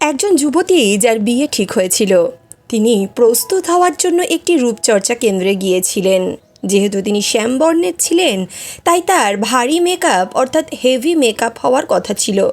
একজন যুবতী যার বিয়ে ঠিক হয়েছিল। তিনি প্রস্তুত হওয়ার জন্য একটি রূপচর্চা কেন্দ্রে গিয়েছিলেন। যেহেতু তিনি শ্যামবর্ণের ছিলেন, তাই তার ভারী মেকআপ অর্থাৎ হেভি মেকআপ হওয়ার কথা ছিল।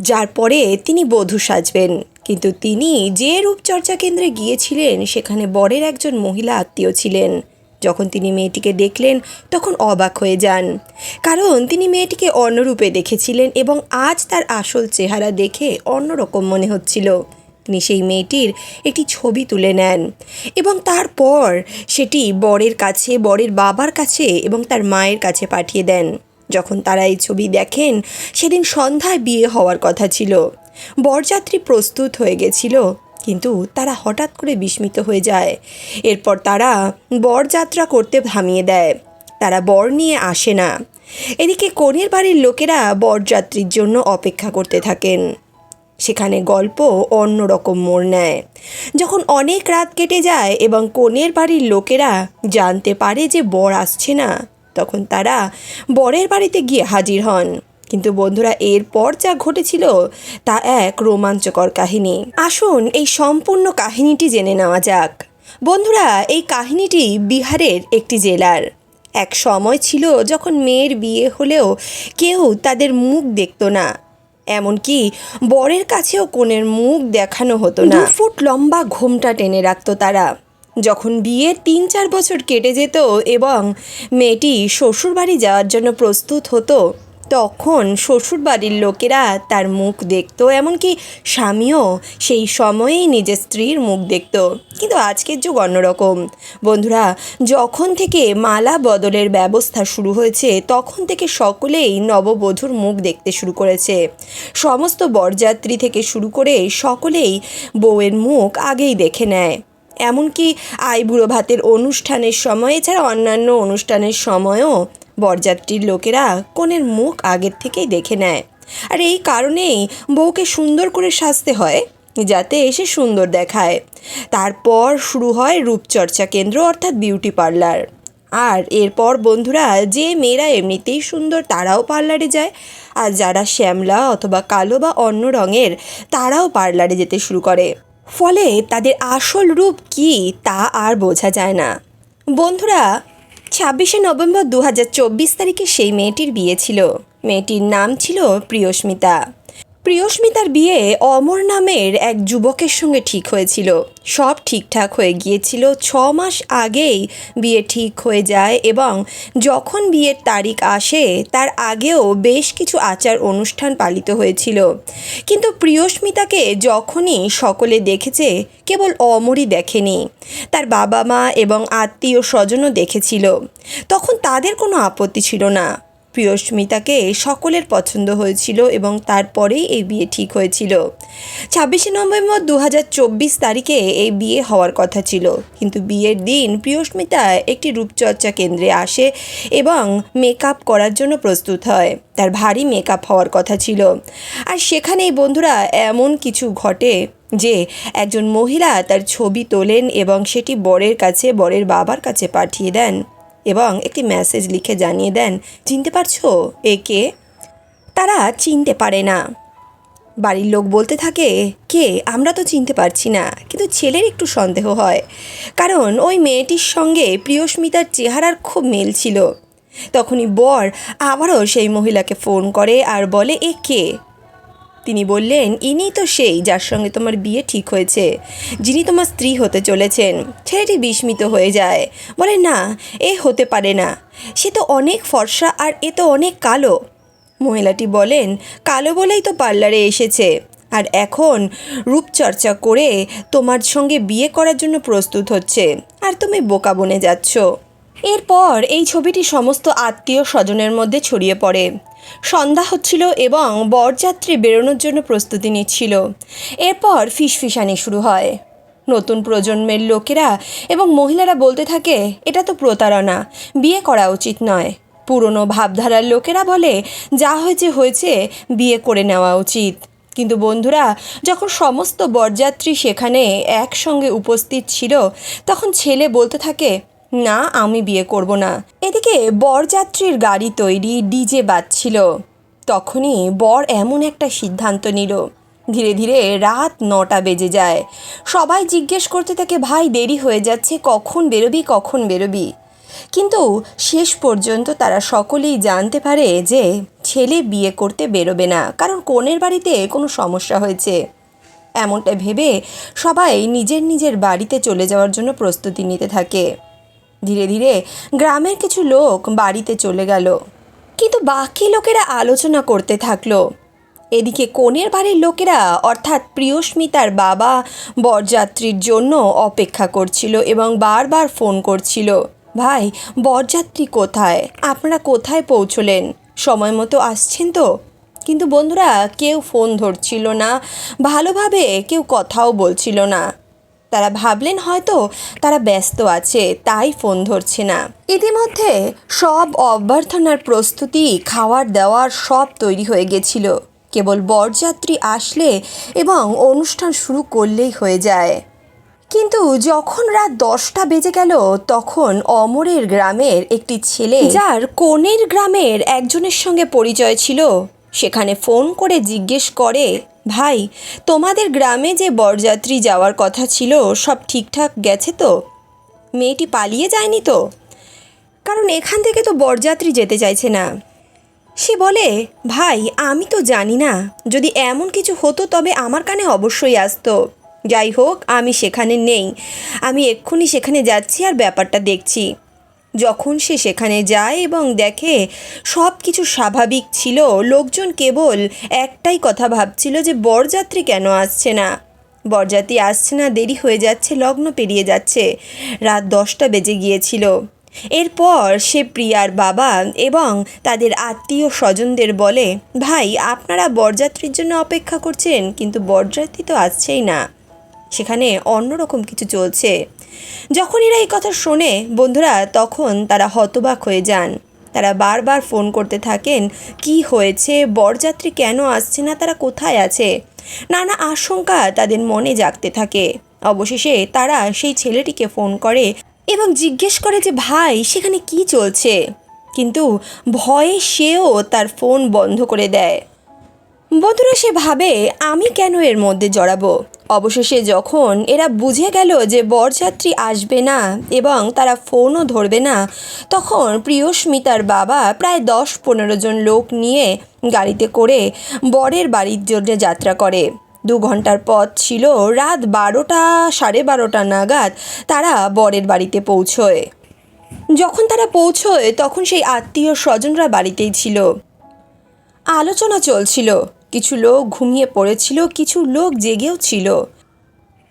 যার পরে তিনি বধূ সাজবেন। কিন্তু তিনি যে রূপচর্চা কেন্দ্রে গিয়েছিলেন, সেখানে বরের একজন মহিলা আত্মীয় ছিলেন। যখন তিনি মেয়েটিকে দেখলেন, তখন অবাক হয়ে যান। কারণ তিনি মেয়েটিকে অন্যরূপে দেখেছিলেন এবং আজ তার আসল চেহারা দেখে অন্যরকম মনে হচ্ছিল। তিনি সেই মেয়েটির একটি ছবি তুলে নেন এবং তারপর সেটি বরের কাছে, বরের বাবার কাছে এবং তার মায়ের কাছে পাঠিয়ে দেন। যখন তারা এই ছবি দেখেন, সেদিন সন্ধ্যায় বিয়ে হওয়ার কথা ছিল। বরযাত্রী প্রস্তুত হয়ে গেছিল কিন্তু তারা হঠাৎ করে বিস্মিত হয়ে যায়। এরপর তারা বরযাত্রা করতে থামিয়ে দেয়। তারা বর নিয়ে আসে না। এদিকে কনের বাড়ির লোকেরা বরযাত্রীর জন্য অপেক্ষা করতে থাকেন। সেখানে গল্প অন্যরকম মোড় নেয়। যখন অনেক রাত কেটে যায় এবং কনের বাড়ির লোকেরা জানতে পারে যে বর আসছে না, তখন তারা বরের বাড়িতে গিয়ে হাজির হন। কিন্তু বন্ধুরা, এরপর যা ঘটেছিল তা এক রোমাঞ্চকর কাহিনী। আসুন এই সম্পূর্ণ কাহিনীটি জেনে নেওয়া যাক। বন্ধুরা, এই কাহিনীটি বিহারের একটি জেলার। এক সময় ছিল যখন মেয়ের বিয়ে হলেও কেউ তাদের মুখ দেখতো না। এমনকি বরের কাছেও কনের মুখ দেখানো হতো না। ফুট লম্বা ঘোমটা টেনে রাখত তারা। যখন বিয়ের তিন চার বছর কেটে যেত এবং মেয়েটি শ্বশুরবাড়ি যাওয়ার জন্য প্রস্তুত হতো তখন শ্বশুরবাড়ির লোকেরা তার মুখ দেখত, এমনকি স্বামীও সেই সময়েই নিজের স্ত্রীর মুখ দেখতো। কিন্তু আজকের যুগ অন্যরকম। বন্ধুরা, যখন থেকে মালা বদলের ব্যবস্থা শুরু হয়েছে, তখন থেকে সকলেই নববধূর মুখ দেখতে শুরু করেছে। সমস্ত বরযাত্রী থেকে শুরু করে সকলেই বউয়ের মুখ আগেই দেখে নেয়। এমনকি আইবুড়ো ভাতের অনুষ্ঠানের সময়, এছাড়া অন্যান্য অনুষ্ঠানের সময়ও বরযাত্রীর লোকেরা কনের মুখ আগের থেকেই দেখে নেয়। আর এই কারণেই বউকে সুন্দর করে সাজতে হয়, যাতে এসে সুন্দর দেখায়। তারপর শুরু হয় রূপচর্চা কেন্দ্র, অর্থাৎ বিউটি পার্লার। আর এরপর বন্ধুরা, যে মেয়েরা এমনিতেই সুন্দর তারাও পার্লারে যায়, আর যারা শ্যামলা অথবা কালো বা অন্য রঙের, তারাও পার্লারে যেতে শুরু করে। ফলে তাদের আসল রূপ কী তা আর বোঝা যায় না। বন্ধুরা ছাব্বিশে নভেম্বর দু হাজার চব্বিশ তারিখে সেই মেয়েটির বিয়ে ছিল। মেয়েটির নাম ছিল প্রিয়স্মিতা। প্রিয়স্মিতার বিয়ে অমর নামের এক যুবকের সঙ্গে ঠিক হয়েছিল। সব ঠিকঠাক হয়ে গিয়েছিল। ছ মাস আগেই বিয়ে ঠিক হয়ে যায় এবং যখন বিয়ের তারিখ আসে, তার আগেও বেশ কিছু আচার অনুষ্ঠান পালিত হয়েছিল। কিন্তু প্রিয়স্মিতাকে যখনই সকলে দেখেছে, কেবল অমরই দেখেনি। তার বাবা মা এবং আত্মীয় স্বজনও দেখেছিল। তখন তাদের কোনো আপত্তি ছিল না। প্রিয়স্মিতাকে সকলের পছন্দ হয়েছিল এবং তারপরেই এই বিয়ে ঠিক হয়েছিল। ছাব্বিশে নভেম্বর দু হাজার চব্বিশ তারিখে এই বিয়ে হওয়ার কথা ছিল। কিন্তু বিয়ের দিন প্রিয়স্মিতা একটি রূপচর্চা কেন্দ্রে আসে এবং মেকআপ করার জন্য প্রস্তুত হয়। তার ভারী মেকআপ হওয়ার কথা ছিল। আর সেখানেই বন্ধুরা এমন কিছু ঘটে যে একজন মহিলা তার ছবি তোলেন এবং সেটি বরের কাছে, বরের বাবার কাছে পাঠিয়ে দেন। এবং একটি মেসেজ লিখে জানিয়ে দেন, চিনতে পারছ? একে তারা চিনতে পারে না। বাড়ির লোক বলতে থাকে, কে? আমরা তো চিনতে পারছি না। কিন্তু ছেলের একটু সন্দেহ হয়, কারণ ওই মেয়েটির সঙ্গে প্রিয়স্মিতার চেহারার খুব মিল ছিল। তখনই বর আবারও সেই মহিলাকে ফোন করে আর বলে, এ কে? তিনি বললেন, ইনি তো সেই যার সঙ্গে তোমার বিয়ে ঠিক হয়েছে, যিনি তোমার স্ত্রী হতে চলেছেন। ছেলেটি বিস্মিত হয়ে যায়, বলে, না, এ হতে পারে না। সে তো অনেক ফর্সা আর এ তো অনেক কালো। মহিলাটি বলেন, কালো বলেই তো পার্লারে এসেছে। আর এখন রূপচর্চা করে তোমার সঙ্গে বিয়ে করার জন্য প্রস্তুত হচ্ছে। আর তুমি বোকা বনে যাচ্ছ। এরপর এই ছবিটি সমস্ত আত্মীয় স্বজনের মধ্যে ছড়িয়ে পড়ে। সন্ধ্যা হচ্ছিল এবং বরযাত্রী বেরোনোর জন্য প্রস্তুতি নিচ্ছিল। এরপর ফিসফিসানি শুরু হয়। নতুন প্রজন্মের লোকেরা এবং মহিলারা বলতে থাকে, এটা তো প্রতারণা, বিয়ে করা উচিত নয়। পুরনো ভাবধারার লোকেরা বলে, যা হয়েছে হয়েছে, বিয়ে করে নেওয়া উচিত। কিন্তু বন্ধুরা, যখন সমস্ত বরযাত্রী সেখানে একসঙ্গে উপস্থিত ছিল, তখন ছেলে বলতে থাকে না, আমি বিয়ে করব না। এদিকে বরযাত্রীর গাড়ি তৈরি ডিজে বাজছিল। তখনই বর এমন একটা সিদ্ধান্ত নিল। ধীরে ধীরে রাত নটা বেজে যায়। সবাই জিজ্ঞেস করতে থাকে, ভাই, দেরি হয়ে যাচ্ছে, কখন বেরোবি কখন বেরোবি? কিন্তু শেষ পর্যন্ত তারা সকলেই জানতে পারে যে ছেলে বিয়ে করতে বেরোবে না, কারণ কনের বাড়িতে কোনো সমস্যা হয়েছে। এমনটা ভেবে সবাই নিজের নিজের বাড়িতে চলে যাওয়ার জন্য প্রস্তুতি নিতে থাকে। ধীরে ধীরে গ্রামের কিছু লোক বাড়িতে চলে গেল। কিন্তু বাকি লোকেরা আলোচনা করতে থাকল। এদিকে কনের বাড়ির লোকেরা, অর্থাৎ প্রিয়স্মিতার বাবা, বরযাত্রীর জন্য অপেক্ষা করছিল এবং বারবার ফোন করছিল। ভাই, বরযাত্রী কোথায়? আপনারা কোথায় পৌঁছলেন? সময় মতো আসছেন তো? কিন্তু বন্ধুরা, কেউ ফোন ধরছিল না, ভালোভাবে কেউ কথাও বলছিল না। তারা ভাবলেন হয়তো তারা ব্যস্ত আছে, তাই ফোন ধরছে না। ইতিমধ্যে সব অভ্যর্থনার প্রস্তুতি, খাওয়ার দাওয়ার সব তৈরি হয়ে গেছিল। কেবল বরযাত্রী আসলে এবং অনুষ্ঠান শুরু করলেই হয়ে যায়। কিন্তু যখন রাত দশটা বেজে গেল, তখন অমরের গ্রামের একটি ছেলে, যার কনের গ্রামের একজনের সঙ্গে পরিচয় ছিল, সেখানে ফোন করে জিজ্ঞেস করে ভাই, তোমাদের গ্রামে যে বরযাত্রী যাওয়ার কথা ছিল, সব ঠিকঠাক গেছে তো? মেয়েটি পালিয়ে যায়নি তো? কারণ এখান থেকে তো বরযাত্রী যেতে চাইছে না। সে বলে, ভাই, আমি তো জানি না। যদি এমন কিছু হতো তবে আমার কানে অবশ্যই আসতো। যাই হোক, আমি সেখানে নেই। আমি এক্ষুনি সেখানে যাচ্ছি আর ব্যাপারটা দেখছি। যখন সে সেখানে যায় এবং দেখে সব কিছু স্বাভাবিক ছিল, লোকজন কেবল একটাই কথা ভাবছিল যে বরযাত্রী কেন আসছে না। বরযাত্রী আসছে না, দেরি হয়ে যাচ্ছে, লগ্ন পেরিয়ে যাচ্ছে। রাত দশটা বেজে গিয়েছিল। এরপর সে প্রিয়ার বাবা এবং তাদের আত্মীয় স্বজনদের বলে, ভাই, আপনারা বরযাত্রীর জন্য অপেক্ষা করছেন, কিন্তু বরযাত্রী তো আসছেই না। সেখানে অন্যরকম কিছু চলছে। যখন এরা এই কথা শোনে, বন্ধুরা, তখন তারা হতবাক হয়ে যান। তারা বারবার ফোন করতে থাকেন, কি হয়েছে? বরযাত্রী কেন আসছে না? তারা কোথায় আছে? নানা আশঙ্কা তাদের মনে জাগতে থাকে। অবশেষে তারা সেই ছেলেটিকে ফোন করে এবং জিজ্ঞেস করে যে, ভাই, সেখানে কি চলছে? কিন্তু ভয়ে সেও তার ফোন বন্ধ করে দেয়। বন্ধুরা সে ভাবে আমি কেন এর মধ্যে জড়াবো? অবশেষে যখন এরা বুঝে গেল যে বরযাত্রী আসবে না এবং তারা ফোনও ধরবে না, তখন প্রিয়স্মিতার বাবা প্রায় দশ পনেরো জন লোক নিয়ে গাড়িতে করে বরের বাড়ির জন্য যাত্রা করে। দু ঘণ্টার পথ ছিল রাত বারোটা, সাড়ে বারোটা নাগাদ তারা বরের বাড়িতে পৌঁছয়। যখন তারা পৌঁছয়, তখন সেই আত্মীয় স্বজনরা বাড়িতেই ছিল। আলোচনা চলছিল। কিছু লোক ঘুমিয়ে পড়েছিল, কিছু লোক জেগেও ছিল।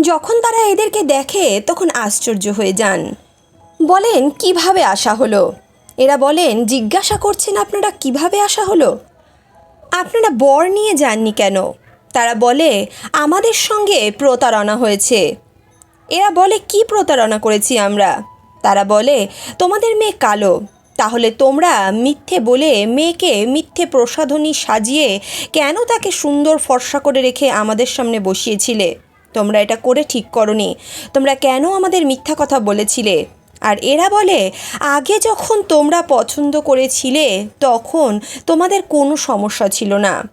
যখন তারা এদেরকে দেখে, তখন আশ্চর্য হয়ে যান। বলেন, কীভাবে আসা হলো? এরা বলেন, জিজ্ঞাসা করছেন, আপনারা কীভাবে আসা হলো? আপনারা বর নিয়ে যাননি কেন? তারা বলে, আমাদের সঙ্গে প্রতারণা হয়েছে। এরা বলে, কি প্রতারণা করেছি আমরা? তারা বলে, তোমাদের মেয়ে কালো। তাহলে তোমরা মিথ্যে বলে মেয়েকে মিথ্যে প্রসাধনী সাজিয়ে কেন তাকে সুন্দর ফর্সা করে রেখে আমাদের সামনে বসিয়েছিলে? তোমরা এটা করে ঠিক করনি। তোমরা কেন আমাদের মিথ্যা কথা বলেছিলে? আর এরা বলে, আগে যখন তোমরা পছন্দ করেছিলে, তখন তোমাদের কোনো সমস্যা ছিল না।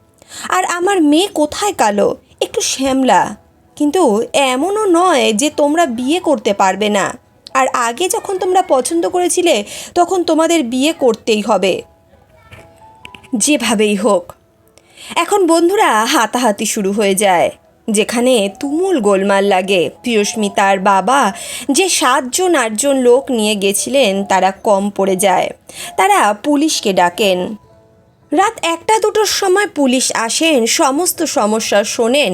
আর আমার মেয়ে কোথায় কালো? একটু শ্যামলা। কিন্তু এমনও নয় যে তোমরা বিয়ে করতে পারবে না। আর আগে যখন তোমরা পছন্দ করেছিলে, তখন তোমাদের বিয়ে করতেই হবে। যেভাবেই হোক। এখন বন্ধুরা, হাতাহাতি শুরু হয়ে যায়, যেখানে তুমুল গোলমাল লাগে। প্রিয়স্মিতার বাবা যে সাতজন, আটজন লোক নিয়ে গেছিলেন, তারা কম পড়ে যায়। তারা পুলিশকে ডাকেন। রাত একটা দুটোর সময় পুলিশ আসেন, সমস্ত সমস্যা শোনেন।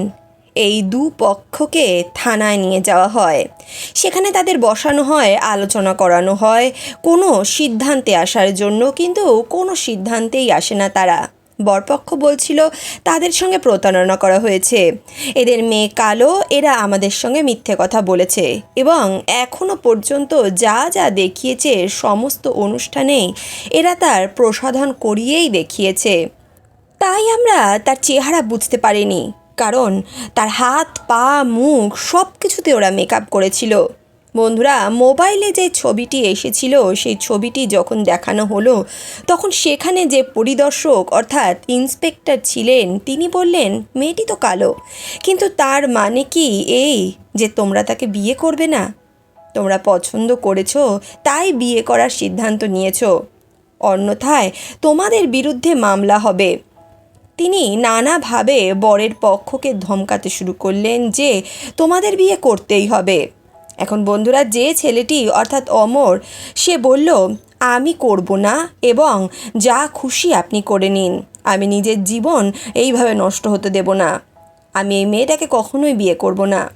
এই দু পক্ষকে থানায় নিয়ে যাওয়া হয়। সেখানে তাদের বসানো হয়, আলোচনা করানো হয়, কোনো সিদ্ধান্তে আসার জন্য, কিন্তু কোনো সিদ্ধান্তেই আসে না তারা। বরপক্ষ বলছিল, তাদের সঙ্গে প্রতারণা করা হয়েছে। এদের মেয়ে কালো, এরা আমাদের সঙ্গে মিথ্যে কথা বলেছে। এবং এখনও পর্যন্ত যা যা দেখিয়েছে, সমস্ত অনুষ্ঠানেই এরা তার প্রসাধন করিয়েই দেখিয়েছে। তাই আমরা তার চেহারা বুঝতে পারিনি। কারণ তার হাত, পা, মুখ সব কিছুতে ওরা মেকআপ করেছিল। বন্ধুরা মোবাইলে যে ছবিটি এসেছিল, সেই ছবিটি যখন দেখানো হলো, তখন সেখানে যে পরিদর্শক, অর্থাৎ ইন্সপেক্টর ছিলেন, তিনি বললেন, মেয়েটি তো কালো। কিন্তু তার মানে কি এই যে তোমরা তাকে বিয়ে করবে না? তোমরা পছন্দ করেছ, তাই বিয়ে করার সিদ্ধান্ত নিয়েছো। অন্যথায় তোমাদের বিরুদ্ধে মামলা হবে। তিনি নানাভাবে বরের পক্ষকে ধমকাতে শুরু করলেন যে, তোমাদের বিয়ে করতেই হবে। এখন বন্ধুরা, যে ছেলেটি, অর্থাৎ অমর, সে বলল, আমি করব না এবং যা খুশি আপনি করে নিন। আমি নিজের জীবন এইভাবে নষ্ট হতে দেব না। আমি এই মেয়েটাকে কখনোই বিয়ে করব না।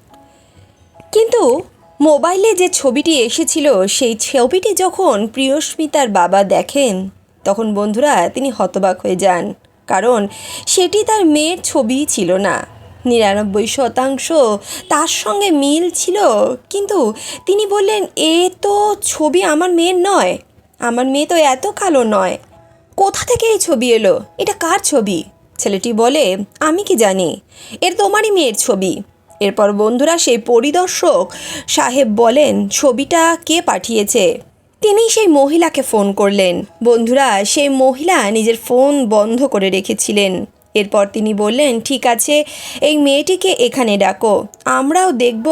কিন্তু মোবাইলে যে ছবিটি এসেছিল, সেই ছবিটি যখন প্রিয়স্মিতার বাবা দেখেন, তখন বন্ধুরা, তিনি হতবাক হয়ে যান। কারণ সেটি তার মেয়ের ছবিই ছিল না। নিরানব্বই শতাংশ তার সঙ্গে মিল ছিল, কিন্তু তিনি বললেন, এ তো ছবি আমার মেয়ের নয়। আমার মেয়ে তো এত কালো নয়। কোথা থেকে এই ছবি এলো? এটা কার ছবি? ছেলেটি বলে, আমি কি জানি। এর তোমারই মেয়ের ছবি। এরপর বন্ধুরা, সেই পরিদর্শক সাহেব বলেন, ছবিটা কে পাঠিয়েছে? তিনি সেই মহিলাকে ফোন করলেন। বন্ধুরা, সেই মহিলা নিজের ফোন বন্ধ করে রেখেছিলেন। এরপর তিনি বললেন, ঠিক আছে, এই মেয়েটিকে এখানে ডাকো। আমরাও দেখব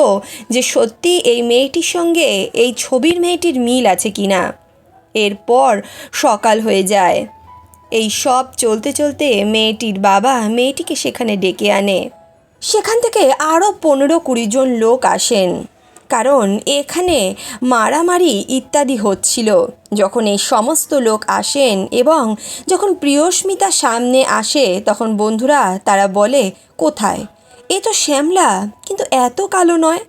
যে সত্যি এই মেয়েটির সঙ্গে এই ছবির মেয়েটির মিল আছে কি না এরপর সকাল হয়ে যায়। এই সব চলতে চলতে মেয়েটির বাবা মেয়েটিকে সেখানে ডেকে আনে। সেখান থেকে আরও পনেরো কুড়ি জন লোক আসেন। কারণ এখানে মারামারি ইত্যাদি হচ্ছিল। যখন এই সমস্ত লোক আসেন এবং যখন প্রিয়স্মিতা সামনে আসে, তখন বন্ধুরা তারা বলে, কোথায়? এ তো শ্যামলা, কিন্তু এত কালো নয়।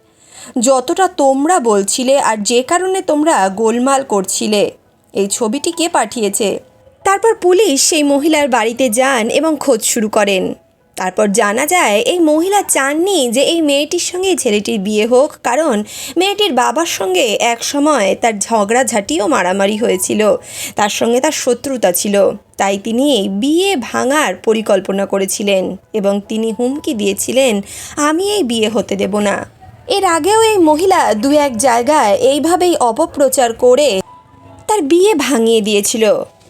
যতটা তোমরা বলছিলে আর যে কারণে তোমরা গোলমাল করছিলে। এই ছবিটি কে পাঠিয়েছে? তারপর পুলিশ সেই মহিলার বাড়িতে যান এবং খোঁজ শুরু করেন। তারপর জানা যায় এই মহিলা চাননি যে এই মেয়েটির সঙ্গে ছেলেটির বিয়ে হোক, কারণ মেয়েটির বাবার সঙ্গে এক সময় তার ঝগড়াঝাটি ও মারামারি হয়েছিল। তার সঙ্গে তার শত্রুতা ছিল। তাই তিনি বিয়ে ভাঙার পরিকল্পনা করেছিলেন এবং তিনি হুমকি দিয়েছিলেন, আমি এই বিয়ে হতে দেব না। এর আগেও এই মহিলা দু এক জায়গায় এইভাবেই অপপ্রচার করে তার বিয়ে ভাঙিয়ে দিয়েছিল।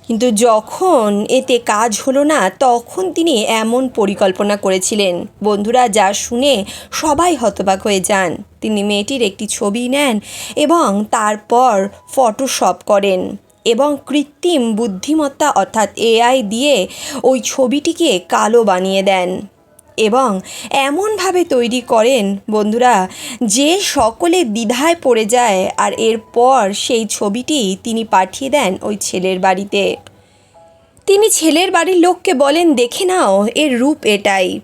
কিন্তু যখন এতে কাজ হলো না, তখন তিনি এমন পরিকল্পনা করেছিলেন। বন্ধুরা, যা শুনে সবাই হতবাক হয়ে যান। তিনি মেয়েটির একটি ছবি নেন এবং তারপর ফটোশপ করেন এবং কৃত্রিম বুদ্ধিমত্তা অর্থাৎ এআই দিয়ে ওই ছবিটিকে কালো বানিয়ে দেন। এবং এমনভাবে তৈরি করেন, বন্ধুরা, যে সকলে দ্বিধায় পড়ে যায় আর এরপর সেই ছবিটি তিনি পাঠিয়ে দেন ওই ছেলের বাড়িতে। তিনি ছেলের বাড়ির লোককে বলেন, দেখে নাও, এর রূপ এটাই।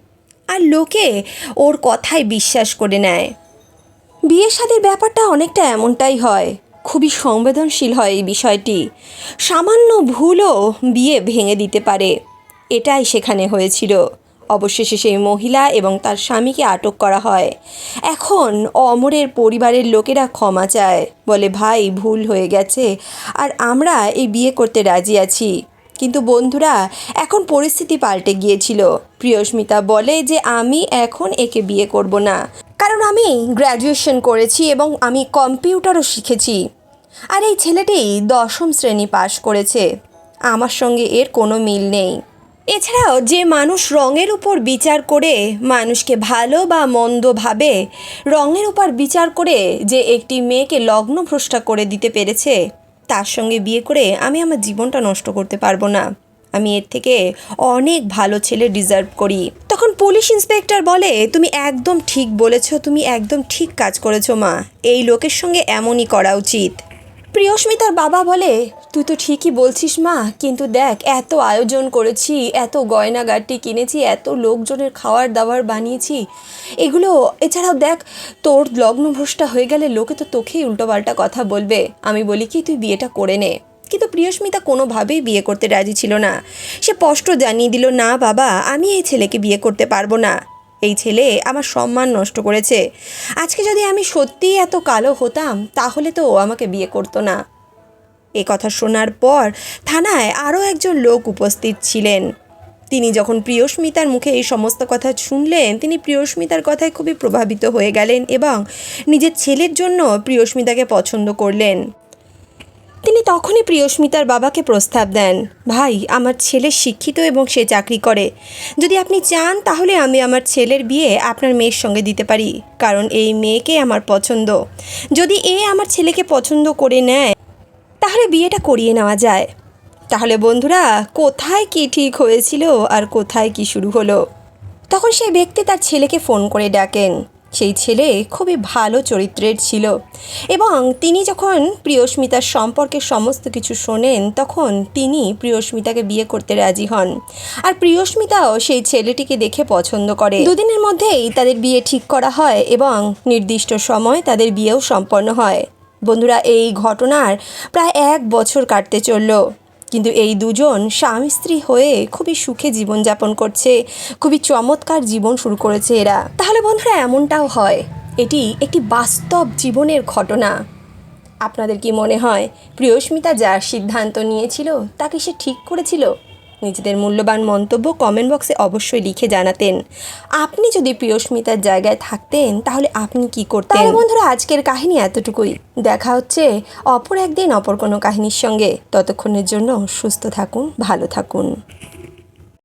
আর লোকে ওর কথায় বিশ্বাস করে নেয়। বিয়ে শাদির ব্যাপারটা অনেকটা এমনটাই হয়। খুবই সংবেদনশীল হয় এই বিষয়টি। সামান্য ভুলও বিয়ে ভেঙে দিতে পারে। এটাই সেখানে হয়েছিল। অবশেষে সেই মহিলা এবং তার স্বামীকে আটক করা হয়। এখন অমরের পরিবারের লোকেরা ক্ষমা চায়, বলে, ভাই, ভুল হয়ে গেছে, আর আমরা এই বিয়ে করতে রাজি আছি। কিন্তু বন্ধুরা, এখন পরিস্থিতি পাল্টে গিয়েছিল। প্রিয়স্মিতা বলে যে, আমি এখন একে বিয়ে করব না, কারণ আমি গ্র্যাজুয়েশন করেছি এবং আমি কম্পিউটারও শিখেছি। আর এই ছেলেটি দশম শ্রেণি পাশ করেছে। আমার সঙ্গে এর কোনো মিল নেই। এছাড়াও যে মানুষ রঙের উপর বিচার করে মানুষকে ভালো বা মন্দ ভাবে, রঙের উপর বিচার করে যে একটি মেয়েকে লগ্নভ্রষ্টা করে দিতে পেরেছে, তার সঙ্গে বিয়ে করে আমি আমার জীবনটা নষ্ট করতে পারব না। আমি এর থেকে অনেক ভালো ছেলে ডিজার্ভ করি। তখন পুলিশ ইন্সপেক্টর বলে, তুমি একদম ঠিক বলেছ, তুমি একদম ঠিক কাজ করেছ মা। এই লোকের সঙ্গে এমনই করা উচিত। প্রিয়স্মিতার বাবা বলে তুই তো ঠিকই বলছিস মা, কিন্তু দেখ, এত আয়োজন করেছি, এত গয়নাগাটি কিনেছি, এত লোকজনের খাওয়ার দাবার বানিয়েছি। এগুলো, এছাড়াও দেখ, তোর লগ্নভ্রষ্টা হয়ে গেলে লোকে তো তোকেই উল্টোপাল্টা কথা বলবে। আমি বলি কি, তুই বিয়েটা করে নে। কিন্তু প্রিয়স্মিতা কোনোভাবেই বিয়ে করতে রাজি ছিল না। সে স্পষ্ট জানিয়ে দিল, না বাবা, আমি এই ছেলেকে বিয়ে করতে পারব না। এই ছেলে আমার সম্মান নষ্ট করেছে। আজকে যদি আমি সত্যিই এত কালো হতাম, তাহলে তো ও আমাকে বিয়ে করতো না। এ কথা শোনার পর থানায় আরও একজন লোক উপস্থিত ছিলেন। তিনি যখন প্রিয়স্মিতার মুখে এই সমস্ত কথা শুনলেন, তিনি প্রিয়স্মিতার কথায় খুবই প্রভাবিত হয়ে গেলেন এবং নিজের ছেলের জন্য প্রিয়স্মিতাকে পছন্দ করলেন। তিনি তখনই প্রিয়স্মিতার বাবাকে প্রস্তাব দেন, ভাই, আমার ছেলে শিক্ষিত এবং সে চাকরি করে। যদি আপনি চান, তাহলে আমি আমার ছেলের বিয়ে আপনার মেয়ের সঙ্গে দিতে পারি, কারণ এই মেয়েকে আমার পছন্দ। যদি এ আমার ছেলেকে পছন্দ করে নেয় তাহলে বিয়েটা করিয়ে নেওয়া যায়। তাহলে বন্ধুরা, কোথায় কি ঠিক হয়েছিল আর কোথায় কি শুরু হলো? তখন সেই ব্যক্তি তার ছেলেকে ফোন করে ডাকেন। সেই ছেলে খুবই ভালো চরিত্রের ছিল এবং তিনি যখন প্রিয়স্মিতার সম্পর্কে সমস্ত কিছু শোনেন, তখন তিনি প্রিয়স্মিতাকে বিয়ে করতে রাজি হন। আর প্রিয়স্মিতাও সেই ছেলেটিকে দেখে পছন্দ করে। দুদিনের মধ্যেই তাদের বিয়ে ঠিক করা হয় এবং নির্দিষ্ট সময় তাদের বিয়েও সম্পন্ন হয়। বন্ধুরা, এই ঘটনার প্রায় এক বছর কাটতে চলল। কিন্তু এই দুজন স্বামী স্ত্রী হয়ে খুবই সুখে জীবনযাপন করছে। খুবই চমৎকার জীবন শুরু করেছে এরা। তাহলে বন্ধুরা, এমনটাও হয়। এটি একটি বাস্তব জীবনের ঘটনা। আপনাদের কি মনে হয়? প্রিয়স্মিতা যার সিদ্ধান্ত নিয়েছিল, তাকে সে ঠিক করেছিল? নিজেদের মূল্যবান মন্তব্য কমেন্ট বক্সে অবশ্যই লিখে জানাতেন। আপনি যদি প্রিয়স্মিতার জায়গায় থাকতেন, তাহলে আপনি কি করতেন? বন্ধুরা, আজকের কাহিনী এতটুকুই। দেখা হচ্ছে অপর একদিন অপর কোনো কাহিনীর সঙ্গে। ততক্ষণের জন্য সুস্থ থাকুন, ভালো থাকুন।